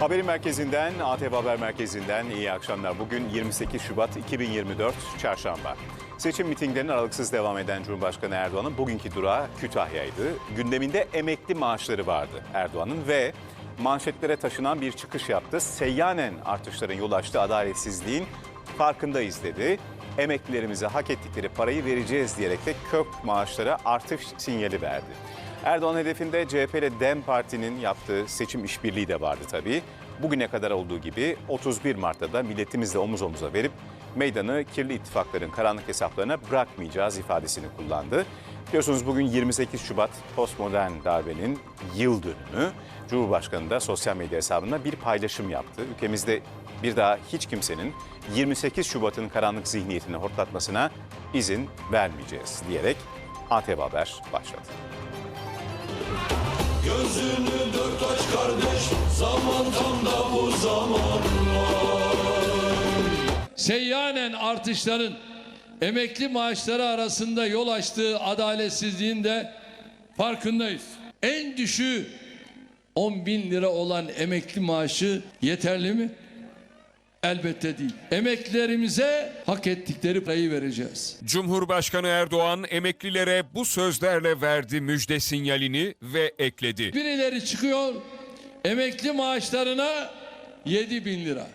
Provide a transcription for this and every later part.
Haberin merkezinden, ATV Haber Merkezi'nden iyi akşamlar. Bugün 28 Şubat 2024 Çarşamba. Seçim mitinglerinin aralıksız devam eden Cumhurbaşkanı Erdoğan'ın bugünkü durağı Kütahya'ydı. Gündeminde emekli maaşları vardı Erdoğan'ın ve manşetlere taşınan bir çıkış yaptı. Seyyanen artışların yol açtığı adaletsizliğin farkındayız dedi. Emeklilerimize hak ettikleri parayı vereceğiz diyerek de kök maaşlara artış sinyali verdi. Erdoğan hedefinde CHP ile DEM Parti'nin yaptığı seçim işbirliği de vardı tabii. Bugüne kadar olduğu gibi 31 Mart'ta da milletimizle omuz omuza verip meydanı kirli ittifakların karanlık hesaplarına bırakmayacağız ifadesini kullandı. Biliyorsunuz bugün 28 Şubat postmodern darbenin yıl dönümü. Cumhurbaşkanı da sosyal medya hesabında bir paylaşım yaptı. Ülkemizde bir daha hiç kimsenin 28 Şubat'ın karanlık zihniyetini hortlatmasına izin vermeyeceğiz diyerek ATV Haber başladı. Gözünü dört aç kardeş Zaman tam da bu zamanlar seyyanen artışların emekli maaşları arasında yol açtığı adaletsizliğin de farkındayız. En düşüğü 10 bin lira olan emekli maaşı yeterli mi? Elbette değil. Emeklilerimize hak ettikleri parayı vereceğiz. Cumhurbaşkanı Erdoğan emeklilere bu sözlerle verdi müjde sinyalini ve ekledi. Birileri çıkıyor emekli maaşlarına 7 bin lira,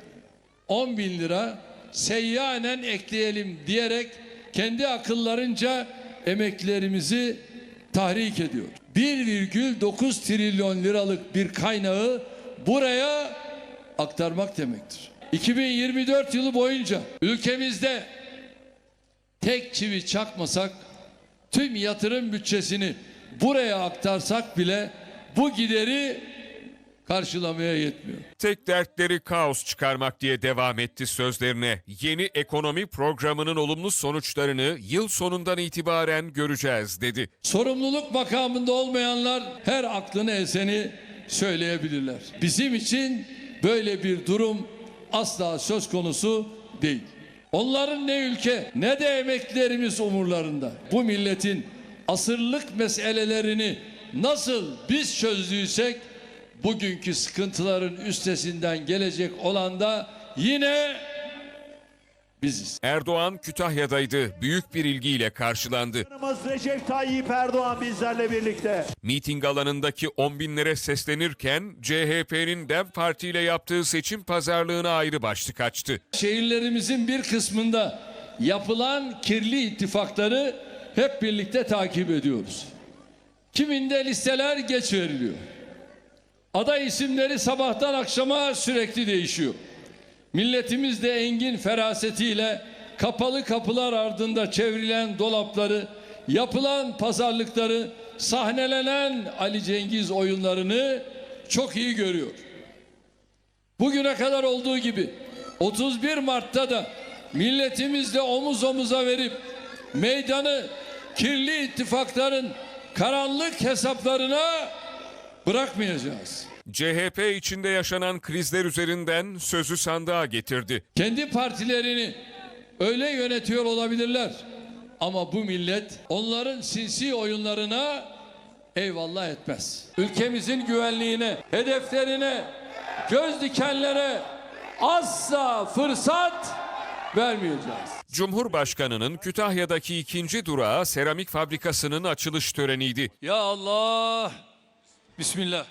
10 bin lira seyyanen ekleyelim diyerek kendi akıllarınca emeklilerimizi tahrik ediyor. 1,9 trilyon liralık bir kaynağı buraya aktarmak demektir. 2024 yılı boyunca ülkemizde tek çivi çakmasak tüm yatırım bütçesini buraya aktarsak bile bu gideri karşılamaya yetmiyor. Tek dertleri kaos çıkarmak diye devam etti sözlerine. Yeni ekonomi programının olumlu sonuçlarını yıl sonundan itibaren göreceğiz dedi. Sorumluluk makamında olmayanlar her aklını eseni söyleyebilirler. Bizim için böyle bir durum asla söz konusu değil. Onların ne ülke ne de emeklilerimiz umurlarında. Bu milletin asırlık meselelerini nasıl biz çözdüysek bugünkü sıkıntıların üstesinden gelecek olan da yine biziz. Erdoğan Kütahya'daydı. Büyük bir ilgiyle karşılandı. Recep Tayyip Erdoğan bizlerle birlikte. Miting alanındaki on binlere seslenirken CHP'nin DEM Parti ile yaptığı seçim pazarlığına ayrı başlık açtı. Şehirlerimizin bir kısmında yapılan kirli ittifakları hep birlikte takip ediyoruz. Kiminde listeler geç veriliyor. Aday isimleri sabahtan akşama sürekli değişiyor. Milletimiz de engin ferasetiyle kapalı kapılar ardında çevrilen dolapları, yapılan pazarlıkları, sahnelenen Ali Cengiz oyunlarını çok iyi görüyor. Bugüne kadar olduğu gibi 31 Mart'ta da milletimizle omuz omuza verip meydanı kirli ittifakların karanlık hesaplarına bırakmayacağız. CHP içinde yaşanan krizler üzerinden sözü sandığa getirdi. Kendi partilerini öyle yönetiyor olabilirler. Ama bu millet onların sinsi oyunlarına eyvallah etmez. Ülkemizin güvenliğine, hedeflerine, göz dikenlere asla fırsat vermeyeceğiz. Cumhurbaşkanının Kütahya'daki ikinci durağı seramik fabrikasının açılış töreniydi. Ya Allah. Bismillah.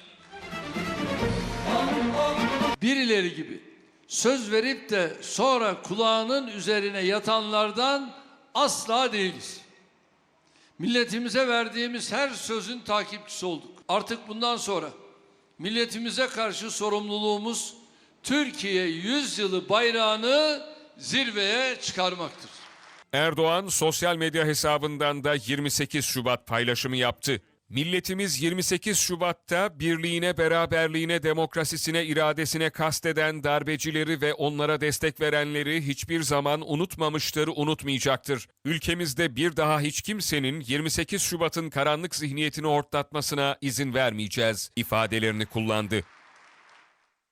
Birileri gibi söz verip de sonra kulağının üzerine yatanlardan asla değiliz. Milletimize verdiğimiz her sözün takipçisi olduk. Artık bundan sonra milletimize karşı sorumluluğumuz Türkiye yüzyılı bayrağını zirveye çıkarmaktır. Erdoğan sosyal medya hesabından da 28 Şubat paylaşımı yaptı. Milletimiz 28 Şubat'ta birliğine, beraberliğine, demokrasisine, iradesine kasteden darbecileri ve onlara destek verenleri hiçbir zaman unutmamıştır, unutmayacaktır. Ülkemizde bir daha hiç kimsenin 28 Şubat'ın karanlık zihniyetini hortlatmasına izin vermeyeceğiz ifadelerini kullandı.